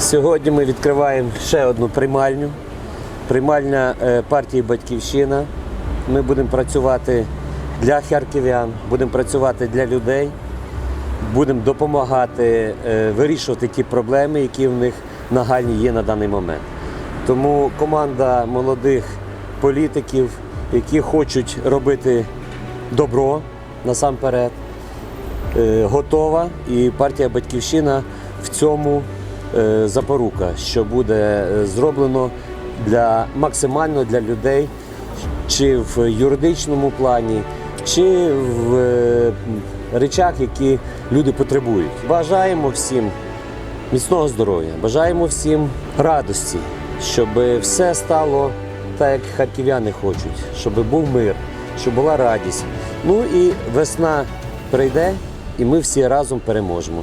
Сьогодні ми відкриваємо ще одну приймальню. Приймальня е, партії Батьківщина. Ми будемо працювати для харків'ян, будемо працювати для людей, будемо допомагати е, вирішувати ті проблеми, які в них нагальні є на даний момент. Тому команда молодих політиків, які хочуть робити добро насамперед, е, готова, і партія Батьківщина в цьому запорука, що буде е, зроблено для максимально для людей, чи в юридичному плані, чи в е, речах, які люди потребують. Бажаємо всім міцного здоров'я, бажаємо всім радості, щоб все стало так, як харків'яни хочуть, щоб був мир, щоб була радість. Ну і весна прийде, і ми всі разом переможемо.